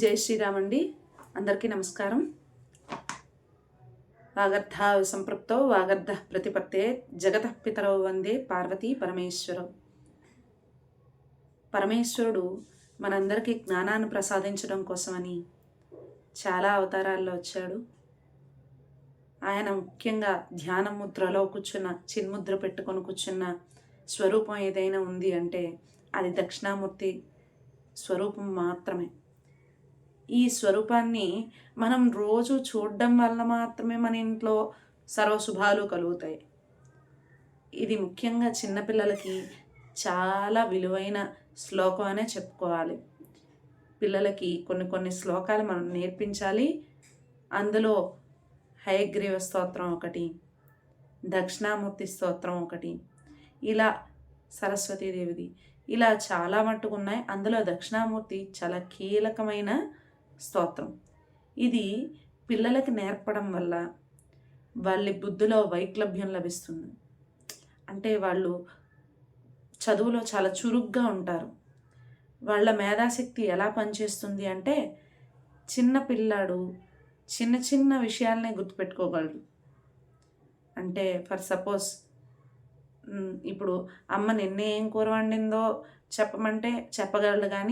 జై శ్రీరామ్ అండి అందరికీ నమస్కారం. వాగర్ధ సంపృప్తో వాగర్ధ ప్రతిపత్తే జగత పితరో వందే పార్వతీ పరమేశ్వరం. పరమేశ్వరుడు మనందరికీ జ్ఞానాన్ని ప్రసాదించడం కోసమని చాలా అవతారాల్లో వచ్చాడు. ఆయన ముఖ్యంగా ధ్యాన ముద్రలో కూర్చున్న చిన్ముద్ర పెట్టుకొని కూర్చున్న స్వరూపం ఏదైనా ఉంది అంటే అది దక్షిణామూర్తి స్వరూపం మాత్రమే. ఈ స్వరూపాన్ని మనం రోజు చూడడం వల్ల మాత్రమే మన ఇంట్లో సర్వశుభాలు కలుగుతాయి. ఇది ముఖ్యంగా చిన్నపిల్లలకి చాలా విలువైన శ్లోకం అనే చెప్పుకోవాలి. పిల్లలకి కొన్ని కొన్ని శ్లోకాలు మనం నేర్పించాలి. అందులో హయగ్రీవ స్తోత్రం ఒకటి దక్షిణామూర్తి స్తోత్రం ఒకటి ఇలా సరస్వతీదేవిది. ఇలా చాలా మట్టుకున్నాయి అందులో దక్షిణామూర్తి చాలా కీలకమైన స్తోత్రం. ఇది పిల్లలకి నేర్పడం వల్ల వాళ్ళ బుద్ధిలో వైక్లభ్యం లభిస్తుంది. అంటే వాళ్ళు చదువులో చాలా చురుగ్గా ఉంటారు. వాళ్ళ మేధాశక్తి ఎలా పనిచేస్తుంది అంటే చిన్న పిల్లాడు చిన్న చిన్న విషయాలనే గుర్తుపెట్టుకోగలడు. అంటే ఫర్ సపోజ్ ఇప్పుడు అమ్మ నిన్నే ఏం కూర వండిందో చెప్పమంటే చెప్పగలడు కానీ